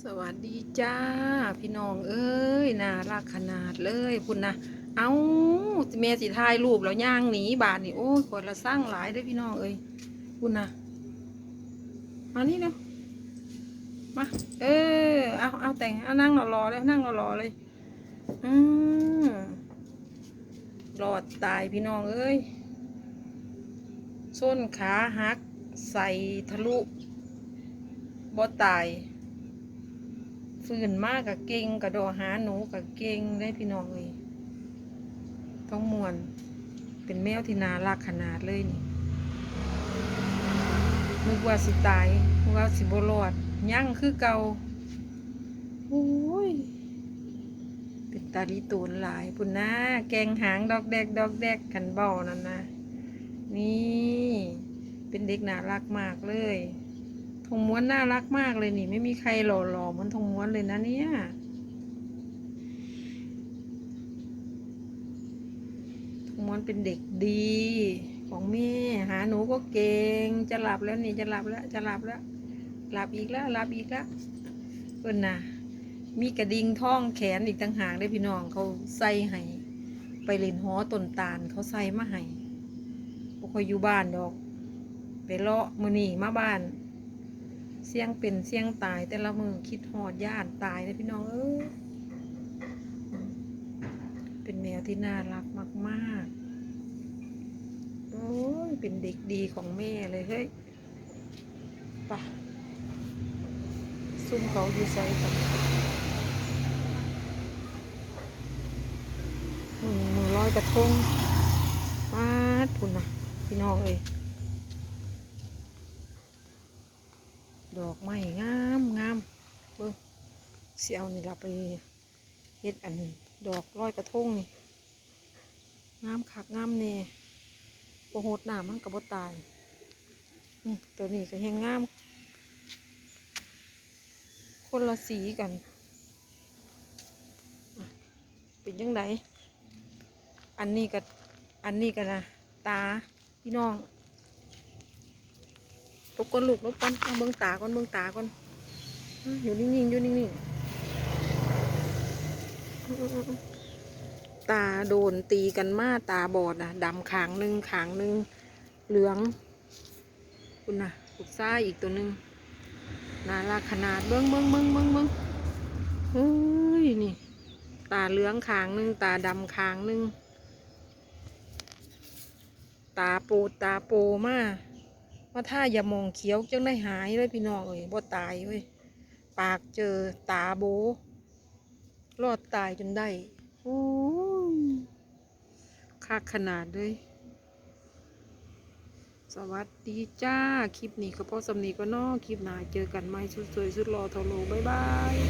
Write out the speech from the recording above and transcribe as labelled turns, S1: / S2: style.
S1: สวัสดีจ้า พี่น้องเอ้ยน่ารักขนาดเลยพุ่นนะเอาเมสิถ่ายรูปแล้วย่างหนีบาทนี่โอ้ยคนละสร้างหลายเด้อพี่น้องเอ้ยพุ่นนะมานี่เนาะมาเออเอาเอาแต่งเอานั่งรอๆเลยนั่งรอๆเลยอืมรอดตายพี่น้องเอ้ยส้นขาหักใส่ทะลุบ่ตาย ฝืนมากกับเก่งกระโดดหาหนูกับเก่งได้พี่น้องเลยต้องมวน เป็นแมวที่นารักขนาดเลยนี่นึกว่าสิตายนึกว่าสิบรอดยั่งคือเก่าโอ้ยเป็นตาลีตูนหลายปุ่นนะแกงหางดอกแดกดอกแดกขันเบานั่นนะนี่ เป็นเด็กน่ารักมากเลย งม้วนน่ารักมากเลยนี่ ไม่มีใครหล่อหล่อเหมือนทงม้วนเลยนะเนี่ยทงม้วนเป็นเด็กดี ของแม่ หาหนูก็เก่ง จะหลับแล้วนี่จะหลับแล้วจะหลับแล้ว หลับอีกแล้วหลับอีกแล้วเพิ่นน่ะมีกระดิ่งท่องแขนอีกต่างหากได้พี่น้องเขาใส่ให้ ไปเล่นหอต้นตาลเขาใส่มาให้บ่ค่อยอยู่บ้านดอก ไปเลาะมือนี่มาบ้าน เสี่ยงเป็นเสี่ยงตาย แต่ละมือคิดหอดญาติตายเลยพี่น้องเอ้ยเป็นแมวที่น่ารักมากๆโอ้ยเป็นเด็กดีของแม่เลยเฮ้ยไปะซุ่มเขาอยู่ใส่กันมือมือลอยกระทงมาดพุ่นนะพี่น้องเอ้ย ดอกไม้งามงามเบิ่งเสียวนี่เราไปเฮ็ดอันดอกร้อยกระทงนี่งามคักงามแน่โอโหดหนามันกระบตายตัวนี้ก็แหงงาม คนละสีกัน เป็นยังไงอันนี้ก็อันนี้ก็นนะตาพี่น้อง บก่อนลูกลบก่อนเอาเบิ่งตาก่อนเบิ่งตาก่อนอยู่นิ่งๆอยู่นิ่งๆตาโดนตีกันมาตาบอดอะดำขางหนึ่งขางหนึ่งเหลือง คุณน่ะลูกซ้ายอีกตัวหนึ่งน่ารักขนาดเบิ่งเบิ่งเบิ่งเบิ่งเบิ่งเฮ้ยนี่ตาเหลืองขางหนึ่งตาดำขางหนึ่งตาปูตาโปมาก ว่าถ้าอย่ามองเขียวจังได้หายเลยพี่น้องเอ้ยบ่ตายเว้ยปากเจอตาโบรอดตายจนได้โอ้ยคักขนาดเลยสวัสดีจ้า คลิปนี้ก็พอสำนีก็เนอคลิปหน้าเจอกันใหม่สุดสวยสุดรอทอโล บ๊ายบาย